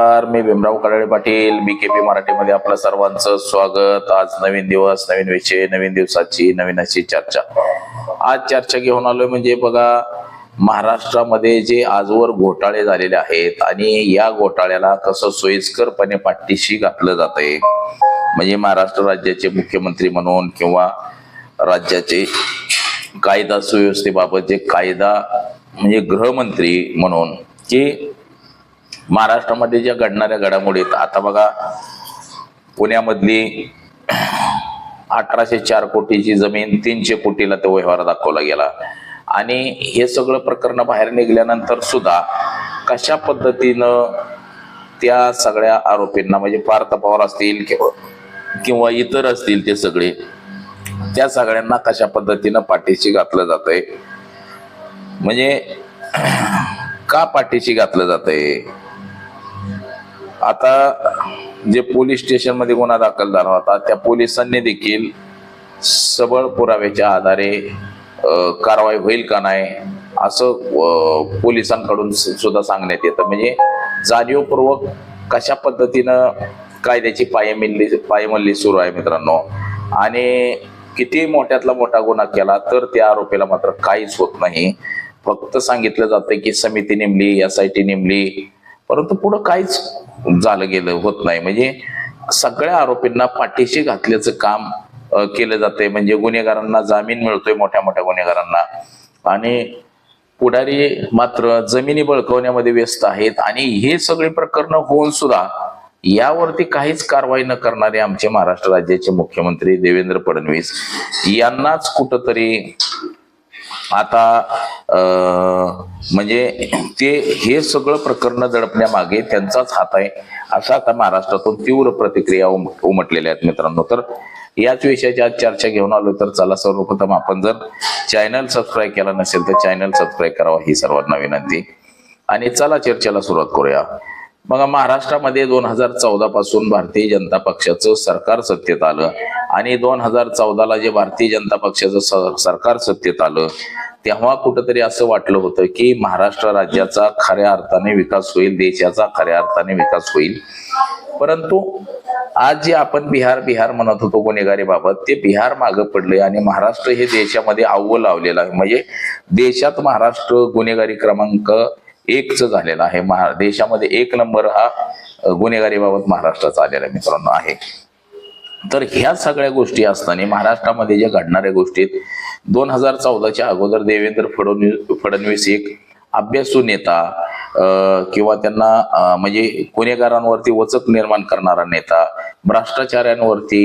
नमस्कार मी Bhimrao Kadale Patil B K P मराठीमध्ये आपलं सर्वांचं स्वागत. आज नवीन दिवस नवीन विषय नवीन दिवसाची नवीन अशी चर्चा. आज चर्चा घेऊन आलोय म्हणजे बघा महाराष्ट्रामध्ये जे आजवर घोटाळे झालेले आहेत आणि या घोटाळ्याला कसं सोयीस्करपणे पाठीशी घातलं जात आहे म्हणजे महाराष्ट्र राज्याचे मुख्यमंत्री म्हणून किंवा राज्याचे कायदा सुव्यवस्थेबाबत जे कायदा म्हणजे गृहमंत्री म्हणून की महाराष्ट्रामध्ये ज्या घडणाऱ्या घडामोडी आहेत आता बघा पुण्यामधली अठराशे चार कोटीची जमीन तीनशे कोटीला तो व्यवहार दाखवला गेला. आणि हे सगळं प्रकरण बाहेर निघाल्यानंतर सुद्धा कशा पद्धतीनं त्या सगळ्या आरोपींना म्हणजे पार्थ पवार असतील किंवा किंवा इतर असतील ते सगळे त्या सगळ्यांना कशा पद्धतीनं पाठीशी घातलं जातंय? म्हणजे का पाठीशी घातलं जातंय? आता जे पोलीस स्टेशनमध्ये गुन्हा दाखल झाला होता त्या पोलिसांनी देखील सबळ पुराव्याच्या आधारे कारवाई होईल का नाही असं पोलिसांकडून सुद्धा सांगण्यात येतं. म्हणजे जाणीवपूर्वक कशा पद्धतीनं कायद्याची पायमिल्ली पायमल्ली सुरू आहे मित्रांनो? आणि किती मोठ्यातला मोठा गुन्हा केला तर त्या आरोपीला मात्र काहीच होत नाही. फक्त सांगितलं जातं की समिती नेमली एस आय टी नेमली परंतु पुढं काहीच झालं गेलं होत नाही. म्हणजे सगळ्या आरोपींना पाठीशी घातल्याचं काम केलं जातंय. म्हणजे गुन्हेगारांना जामीन मिळतोय मोठ्या मोठ्या गुन्हेगारांना. आणि पुढारी मात्र जमिनी बळकवण्यामध्ये व्यस्त आहेत. आणि हे सगळी प्रकरणं होऊन सुद्धा यावरती काहीच कारवाई न करणारे आमचे महाराष्ट्र राज्याचे मुख्यमंत्री देवेंद्र फडणवीस यांनाच कुठंतरी आता म्हणजे ते हे सगळं प्रकरण दडपण्यामागे त्यांचाच हात आहे अशा आता महाराष्ट्रातून तीव्र प्रतिक्रिया उम- उमटलेल्या आहेत मित्रांनो. तर याच विषयाची आज चर्चा घेऊन आलो तर चला सर्वप्रथम आपण जर चॅनल सबस्क्राईब केला नसेल तर चॅनल सबस्क्राईब करावा ही सर्वांना विनंती आणि चला चर्चेला सुरुवात करूया. मग महाराष्ट्रामध्ये दोन हजार चौदा पासून भारतीय जनता पक्षाचं सरकार सत्तेत आलं. आणि दोन हजार चौदाला जे भारतीय जनता पक्षाचं सरकार सत्तेत आलं तेव्हा कुठंतरी असं वाटलं होतं की महाराष्ट्र राज्याचा खऱ्या अर्थाने विकास होईल देशाचा खऱ्या अर्थाने विकास होईल. परंतु आज जे आपण बिहार बिहार म्हणत होतो गुन्हेगारीबाबत ते बिहार मागं पडले आणि महाराष्ट्र हे देशामध्ये अव्वल लावलेलं आहे. म्हणजे देशात महाराष्ट्र गुन्हेगारी क्रमांक एकच झालेला आहे. महा देशामध्ये एक नंबर हा गुन्हेगारीबाबत महाराष्ट्राचा आलेला मित्रांनो आहे. तर ह्या सगळ्या गोष्टी असताना महाराष्ट्रामध्ये ज्या घडणाऱ्या गोष्टीत दोन हजार चौदाच्या अगोदर देवेंद्र फडणवीस फडणवीस एक अभ्यासू नेता किंवा त्यांना म्हणजे गुन्हेगारांवरती वचक निर्माण करणारा नेता भ्रष्टाचाऱ्यांवरती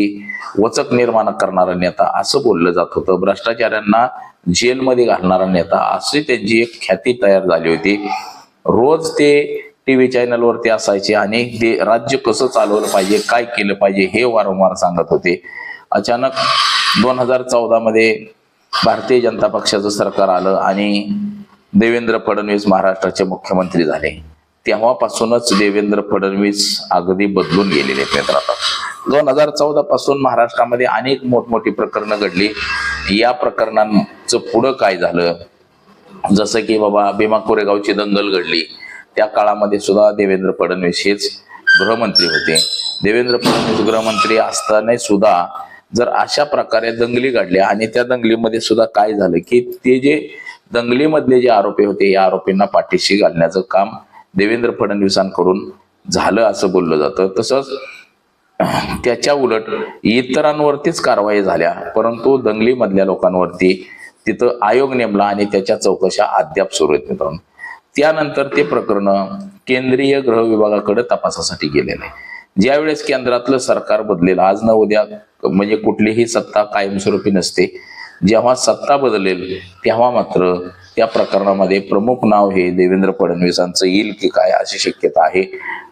वचक निर्माण करणारा नेता असं बोललं जात होतं. भ्रष्टाचाऱ्यांना जेलमध्ये घालणारा नेता अशी त्यांची एक ख्याती तयार झाली होती. रोज ते टीव्ही चॅनलवरती असायचे आणि ते राज्य कसं चालवलं पाहिजे काय केलं पाहिजे हे वारंवार सांगत होते. अचानक दोन हजार चौदामध्ये भारतीय जनता पक्षाचं सरकार आलं आणि देवेंद्र फडणवीस महाराष्ट्राचे मुख्यमंत्री झाले. तेव्हापासूनच देवेंद्र फडणवीस अगदी बदलून गेलेले आहेत आता दोन हजार चौदा पासून महाराष्ट्रामध्ये अनेक मोठमोठी प्रकरणं घडली. या प्रकरणांचं पुढं काय झालं? जसं की बाबा भीमा कोरेगावची दंगल घडली त्या काळामध्ये सुद्धा देवेंद्र फडणवीस हेच गृहमंत्री होते. देवेंद्र फडणवीस गृहमंत्री असताना सुद्धा जर अशा प्रकारे दंगली घडल्या आणि त्या दंगलीमध्ये सुद्धा काय झालं की ते जे दंगलीमधले जे आरोपी होते या आरोपींना पाठीशी घालण्याचं काम देवेंद्र फडणवीसांकडून झालं असं बोललं जातं. तसंच त्याच्या उलट इतरांवरतीच कारवाई झाल्या परंतु दंगलीमधल्या लोकांवरती तिथं आयोग नेमला आणि त्याच्या चौकशा अद्याप सुरू आहेत मित्रांनो. त्यानंतर ते प्रकरण केंद्रीय गृह विभागाकडे तपासासाठी गेलेलं आहे. ज्यावेळेस केंद्रातलं सरकार बदलेल आज न उद्या म्हणजे कुठलीही सत्ता कायमस्वरूपी नसते जेव्हा सत्ता बदलेल तेव्हा मात्र त्या प्रकरणामध्ये प्रमुख नाव हे देवेंद्र फडणवीसांचं येईल की काय अशी शक्यता आहे.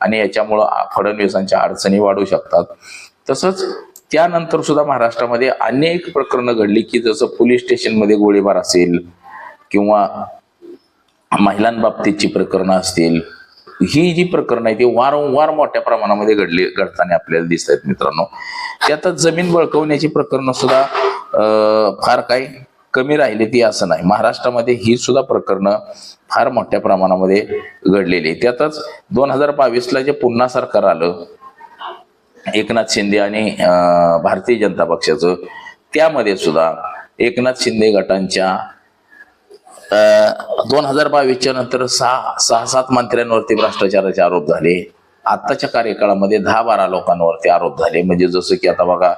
आणि याच्यामुळं फडणवीसांच्या अडचणी वाढू शकतात. तसंच त्यानंतर सुद्धा महाराष्ट्रामध्ये अनेक प्रकरणं घडली की जसं पोलीस स्टेशनमध्ये गोळीबार असेल किंवा महिलांबाबतीतची प्रकरणं असतील ही जी प्रकरणं आहेत ती वारंवार मोठ्या प्रमाणामध्ये घडली घडताना आपल्याला दिसत आहेत मित्रांनो. त्यातच जमीन बळकवण्याची प्रकरणं सुद्धा फार काही कमी राहिली ती असं नाही. महाराष्ट्रामध्ये ही सुद्धा प्रकरणं फार मोठ्या प्रमाणामध्ये घडलेली त्यातच दोन हजार बावीसला जे पुन्हा सरकार आलं एकनाथ शिंदे आणि भारतीय जनता पक्षाचं त्यामध्ये सुद्धा एकनाथ शिंदे गटांच्या दोन हजार बावीसच्या नंतर सहा सहा सात मंत्र्यांवरती भ्रष्टाचाराचे आरोप झाले. आत्ताच्या कार्यकाळामध्ये दहा बारा लोकांवरती आरोप झाले. म्हणजे जसं की आता बघा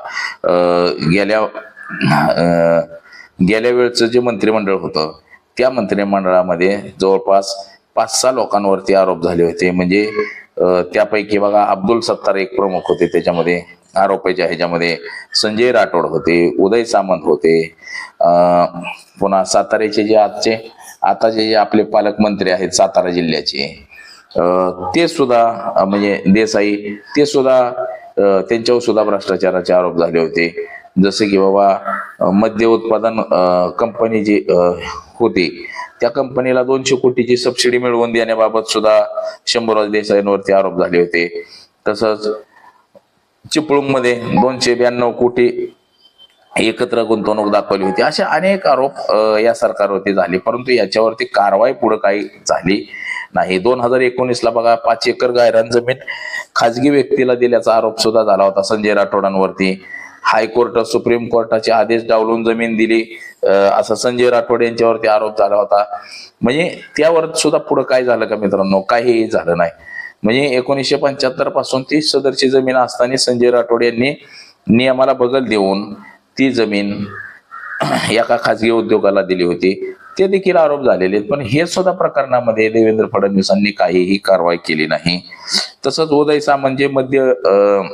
गेल्या गेल्या वेळचं जे मंत्रिमंडळ होतं त्या मंत्रिमंडळामध्ये जवळपास पाच सहा लोकांवरती आरोप झाले होते. म्हणजे त्यापैकी बघा अब्दुल सत्तार एक प्रमुख होते त्याच्यामध्ये आरोपाच्या ह्याच्यामध्ये. संजय राठोड होते उदय सामंत होते. पुन्हा साताऱ्याचे जे आजचे आताचे जे आपले पालकमंत्री आहेत सातारा जिल्ह्याचे ते सुद्धा म्हणजे देसाई ते सुद्धा त्यांच्यावर सुद्धा भ्रष्टाचाराचे आरोप झाले होते. जसे की बाबा मद्य उत्पादन कंपनी जी होती त्या कंपनीला दोनशे कोटीची सबसिडी मिळवून देण्याबाबत सुद्धा शंभरराज देसाईंवरती आरोप झाले होते. तसंच चिपळूणमध्ये दोनशे ब्याण्णव कोटी एकत्र गुंतवणूक दाखवली होती. असे अनेक आरोप या सरकारवरती झाले. परंतु याच्यावरती कारवाई पुढे काही झाली नाही. दोन हजार एकोणीसला बघा पाच एकर गायरान जमीन खाजगी व्यक्तीला दिल्याचा आरोप सुद्धा झाला होता संजय राठोडांवरती. हायकोर्ट सुप्रीम कोर्टाचे आदेश डावलून जमीन दिली. असा संजय राठोड यांच्यावरती आरोप झाला होता. म्हणजे त्यावर सुद्धा पुढे काय झालं का मित्रांनो? काहीही झालं नाही. म्हणजे एकोणीसशे पंच्याहत्तरपासून ती सदरची जमीन असताना संजय राठोड यांनी नियमाला बगल देऊन ती जमीन एका खाजगी उद्योगाला दिली होती. ते देखील आरोप झालेले आहेत. पण हे सुद्धा प्रकरणामध्ये देवेंद्र फडणवीसांनी काहीही कारवाई केली नाही. तसंच उदय सामंत जे मध्य अं,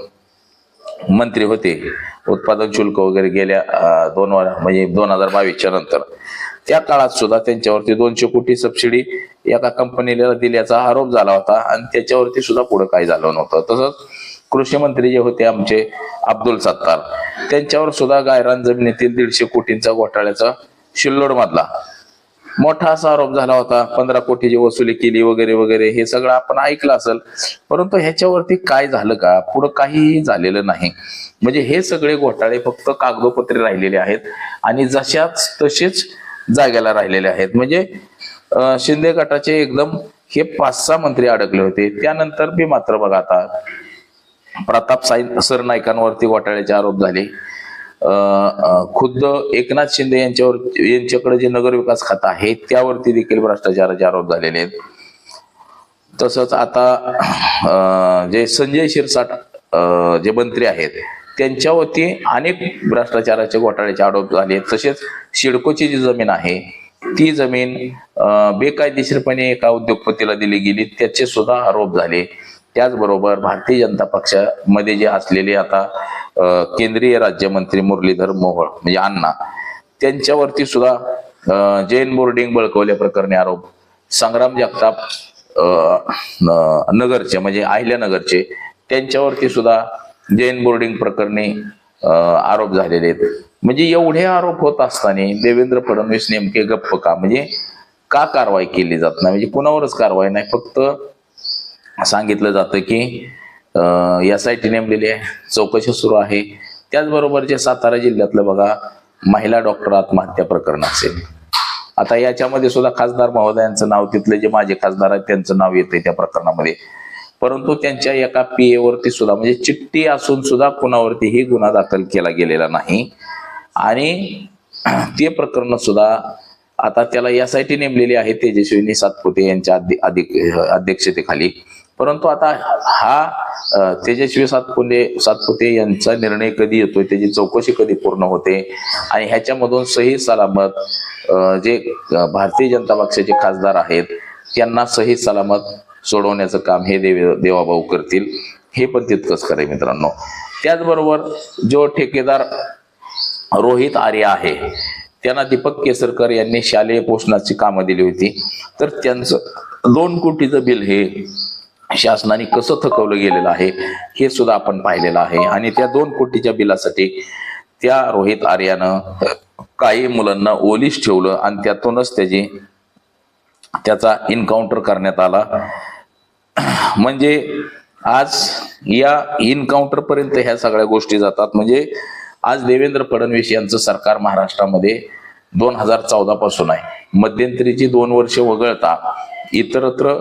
मंत्री होते. उत्पादन शुल्क वगैरे गेल्या दोन वर म्हणजे दोन हजार बावीसच्या नंतर. त्या काळात सुद्धा त्यांच्यावरती दोनशे कोटी सबसिडी एका कंपनीला दिल्याचा आरोप झाला होता आणि त्याच्यावरती सुद्धा पुढे काही झालं नव्हतं. तसंच कृषी मंत्री जे होते आमचे अब्दुल सत्तार त्यांच्यावर सुद्धा गायरान जमिनीतील दीडशे कोटींचा घोटाळ्याचा शिल्लोड मधला मोठा असा आरोप झाला होता पंधरा कोटीची वसुली केली वगैरे वगैरे हे सगळं आपण ऐकलं असेल. परंतु ह्याच्यावरती काय झालं का? पुढं काहीही झालेलं नाही. म्हणजे हे सगळे घोटाळे फक्त कागदोपत्रे राहिलेले आहेत आणि जशाच तसेच जाग्याला राहिलेले आहेत. म्हणजे शिंदे गटाचे एकदम हे पाच सहा मंत्री अडकले होते. त्यानंतर मी मात्र बघा आता प्रताप साई सरनाईकांवरती घोटाळ्याचे आरोप झाले. खुद्द एकनाथ शिंदे यांच्यावर यांच्याकडे जे नगरविकास खातं आहे त्यावरती देखील भ्रष्टाचाराचे आरोप झालेले आहेत. तसंच आता जे संजय शिरसाट जे मंत्री आहेत त्यांच्यावरती अनेक भ्रष्टाचाराचे घोटाळ्याचे आरोप झाले आहेत. तसेच शिडकोची जी जमीन आहे ती जमीन बेकायदेशीरपणे एका उद्योगपतीला दिली गेली. त्याचे सुद्धा आरोप झाले. त्याचबरोबर भारतीय जनता पक्षामध्ये जे असलेले आता केंद्रीय राज्यमंत्री मुरलीधर मोहोळ म्हणजे अण्णा त्यांच्यावरती सुद्धा जैन बोर्डिंग बळकवल्या प्रकरणी आरोप. संग्राम जगताप न- नगरचे म्हणजे अहिल्यानगरचे त्यांच्यावरती सुद्धा जैन बोर्डिंग प्रकरणी आरोप झालेले आहेत. म्हणजे एवढे आरोप होत असताना देवेंद्र फडणवीस नेमके गप्प का? म्हणजे का कारवाई केली जात नाही? म्हणजे कुणावरच कारवाई नाही फक्त सांगितलं जातं की एस आय टी नेमलेली आहे चौकशी सुरू आहे. त्याचबरोबर जे सातारा जिल्ह्यातलं बघा महिला डॉक्टर आत्महत्या प्रकरण असेल. आता याच्यामध्ये सुद्धा खासदार महोदयांचं नाव तिथले जे माझे खासदार आहेत त्यांचं नाव येते त्या प्रकरणामध्ये. परंतु त्यांच्या एका पी एवरती सुद्धा म्हणजे चिठ्ठी असून सुद्धा कुणावरतीही गुन्हा दाखल केला गेलेला नाही. आणि ते प्रकरण सुद्धा आता त्याला यासाठी नेमलेली आहे तेजस्विनी सातपुते यांच्या अधिक अध्यक्षतेखाली. परंतु आता हा तेजस्वी सातपुते सातपुते यांचा निर्णय कधी येतोय त्याची चौकशी कधी पूर्ण होते? आणि ह्याच्यामधून सही सलामत जे भारतीय जनता पक्षाचे खासदार आहेत त्यांना सही सलामत सोडवण्याचं काम हे देव देवाभाऊ करतील. हे पण तितकंच खरं मित्रांनो. त्याचबरोबर जो ठेकेदार रोहित आर्य आहे त्यांना दीपक केसरकर यांनी शालेय पोषणाची कामं दिली होती. तर त्यांचं दोन कोटीचं बिल हे शासनाने कसं थकवलं गेलेलं आहे हे सुद्धा आपण पाहिलेलं आहे. आणि त्या दोन कोटीच्या बिलासाठी त्या रोहित आर्यानं काही मुलांना ओलीस ठेवलं आणि त्यातूनच त्याची त्याचा इन्काउंटर करण्यात आला. म्हणजे आज या इन्काउंटर पर्यंत ह्या सगळ्या गोष्टी जातात. म्हणजे आज देवेंद्र फडणवीस यांचं सरकार महाराष्ट्रामध्ये दोन हजार चौदा पासून आहे. मध्यंतरीची दोन वर्ष वगळता इतरत्र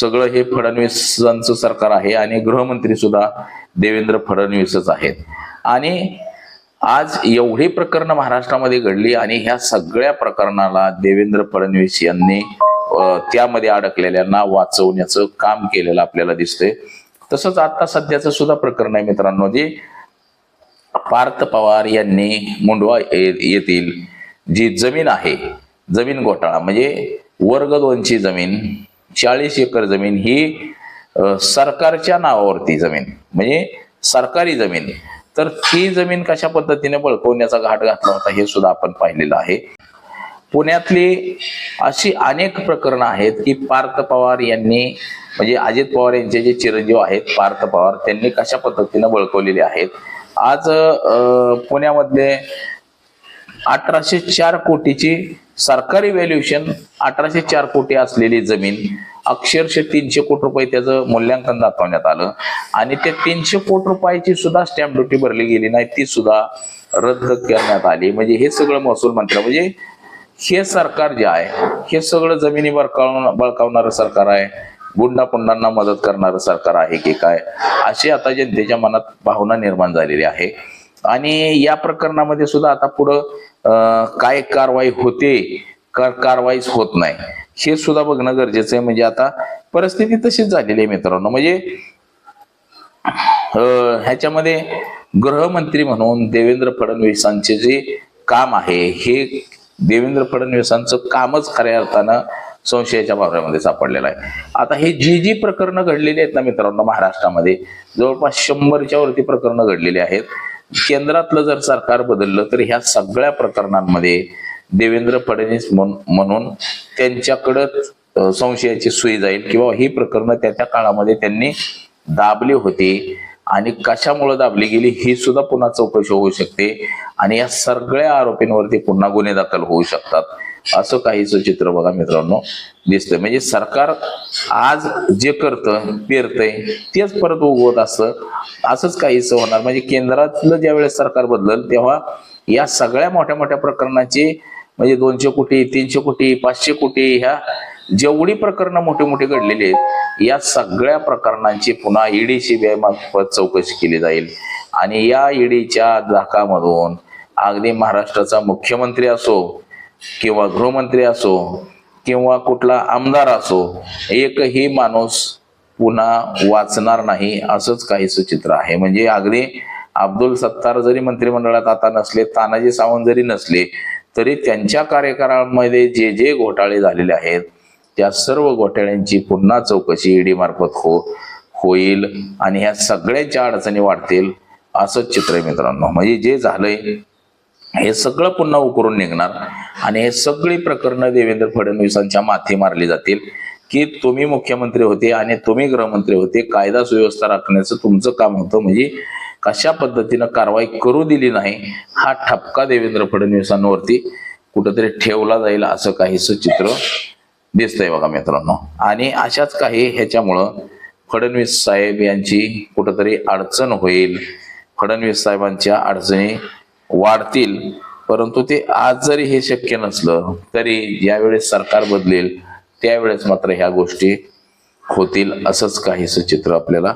सगळं हे फडणवीसांचं सरकार आहे आणि गृहमंत्री सुद्धा देवेंद्र फडणवीसच आहेत. आणि आज एवढी प्रकरणं महाराष्ट्रामध्ये घडली आणि ह्या सगळ्या प्रकरणाला देवेंद्र फडणवीस यांनी त्यामध्ये अडकलेल्यांना वाचवण्याचं काम केलेलं आपल्याला दिसतंय. तसंच आता सध्याचं सुद्धा प्रकरण आहे मित्रांनो जे पार्थ पवार यांनी मुंडवा ये- येथील जी जमीन आहे जमीन घोटाळा म्हणजे वर्ग दोनची जमीन चाळीस एकर जमीन ही सरकारच्या नावावरती जमीन म्हणजे सरकारी जमीन तर ती जमीन कशा पद्धतीने बळकवण्याचा घाट घातला होता हे सुद्धा आपण पाहिलेलं आहे. पुण्यातली अशी अनेक प्रकरणं आहेत की पार्थ पवार यांनी म्हणजे अजित पवार यांचे जे चिरंजीव आहेत पार्थ पवार त्यांनी कशा पद्धतीने बळकवलेले आहेत आज पुण्यामध्ये पुण्यामधले अठराशे चार कोटीची सरकारी व्हॅल्युएशन अठराशे चार कोटी असलेली जमीन अक्षरशः तीनशे कोटी रुपये त्याचं मूल्यांकन दाखवण्यात आलं. आणि ते तीनशे कोटी रुपयाची सुद्धा स्टॅम्प ड्युटी भरली गेली नाही ती सुद्धा रद्द करण्यात आली. म्हणजे हे सगळं महसूल मंत्र म्हणजे हे सरकार जे आहे हे सगळं जमिनी बळकावणार बळकावणारं सरकार आहे. गुंडा पुंडांना मदत करणारं सरकार आहे की काय? अशी आता जनतेच्या मनात भावना निर्माण झालेली आहे. आणि या प्रकरणामध्ये सुद्धा आता पुढं काय कारवाई होते का कारवाईच होत नाही हे सुद्धा बघणं गरजेचं आहे. म्हणजे आता परिस्थिती तशीच झालेली आहे मित्रांनो. म्हणजे ह्याच्यामध्ये गृहमंत्री म्हणून देवेंद्र फडणवीसांचे जे काम आहे हे देवेंद्र फडणवीसांचं कामच खऱ्या अर्थानं संशयाच्या वावरामध्ये सापडलेलं आहे. आता हे जी जी प्रकरणं घडलेली आहेत ना मित्रांनो महाराष्ट्रामध्ये जवळपास शंभरच्या वरती प्रकरणं घडलेली आहेत. केंद्रातलं जर सरकार बदललं तर ह्या सगळ्या प्रकरणांमध्ये देवेंद्र फडणवीस म्हणून त्यांच्याकडं संशयाची सुई जाईल किंवा ही प्रकरणं त्या त्या काळामध्ये त्यांनी दाबली होती आणि कशामुळे दाबली गेली ही सुद्धा पुन्हा चौकशी होऊ शकते आणि या सगळ्या आरोपींवरती पुन्हा गुन्हे दाखल होऊ शकतात. असं काहीचं चित्र बघा मित्रांनो दिसतंय. म्हणजे सरकार आज जे करतं पेरतंय तेच परत उगवत असतं असंच काहीच होणार. म्हणजे केंद्रातलं ज्यावेळेस सरकार बदलल तेव्हा या सगळ्या मोठ्या मोठ्या प्रकरणाची म्हणजे दोनशे कोटी तीनशे कोटी पाचशे कोटी ह्या जेवढी प्रकरणं मोठी मोठी घडलेली आहेत या सगळ्या प्रकरणांची पुन्हा ईडी सीबीआय मार्फत चौकशी केली जाईल. आणि या ईडीच्या धाकामधून अगदी महाराष्ट्राचा मुख्यमंत्री असो किंवा गृहमंत्री असो किंवा कुठला आमदार असो एकही माणूस पुन्हा वाचणार नाही असंच काहीच चित्र आहे. म्हणजे अगदी अब्दुल सत्तार जरी मंत्रिमंडळात आता नसले तानाजी सावंत जरी नसले तरी त्यांच्या कार्यकाळामध्ये जे जे घोटाळे झालेले आहेत त्या सर्व घोटाळ्यांची पुन्हा चौकशी ईडी मार्फत हो होईल आणि ह्या सगळ्याच्या अडचणी वाढतील असंच चित्र आहे मित्रांनो. म्हणजे जे झालंय हे सगळं पुन्हा उकरून निघणार. आणि हे सगळी प्रकरणं देवेंद्र फडणवीसांच्या माथी मारली जातील. की तुम्ही मुख्यमंत्री होते आणि तुम्ही गृहमंत्री होते कायदा सुव्यवस्था राखण्याचं तुमचं काम होतं. म्हणजे कशा पद्धतीनं कारवाई करू दिली नाही हा ठपका देवेंद्र फडणवीसांवरती कुठंतरी ठेवला जाईल असं काहीच चित्र दिसतंय बघा मित्रांनो. आणि अशाच काही ह्याच्यामुळं फडणवीस साहेब यांची कुठंतरी अडचण होईल. फडणवीस साहेबांच्या अडचणी वाढतील. परंतु ते आज जरी हे शक्य नसलं तरी ज्यावेळेस सरकार बदलेल त्यावेळेस मात्र ह्या गोष्टी होतील असंच काहीसं चित्र आपल्याला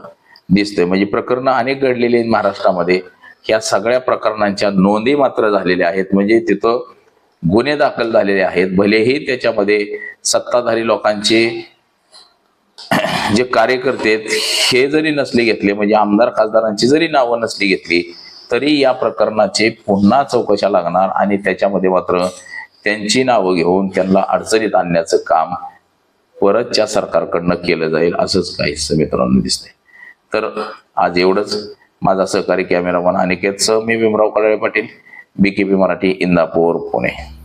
दिसतंय. म्हणजे प्रकरणं अनेक घडलेली आहेत महाराष्ट्रामध्ये. ह्या सगळ्या प्रकरणांच्या नोंदी मात्र झालेल्या आहेत. म्हणजे तिथं गुन्हे दाखल झालेले आहेत. भलेही त्याच्यामध्ये सत्ताधारी लोकांचे जे कार्यकर्ते आहेत हे जरी नसले घेतले म्हणजे आमदार खासदारांची जरी नावं नसली घेतली तरी या प्रकरणाचे पुन्हा चौकशा लागणार आणि त्याच्यामध्ये मात्र त्यांची नावं घेऊन त्यांना अडचणीत आणण्याचं काम परतच्या सरकारकडनं केलं जाईल असंच काहीच मित्रांनो दिसतंय. तर आज एवढंच. माझा सहकारी कॅमेरामन अनिकेत सह मी Bhimrao Kadale Patil B K P Marathi Indapur Pune.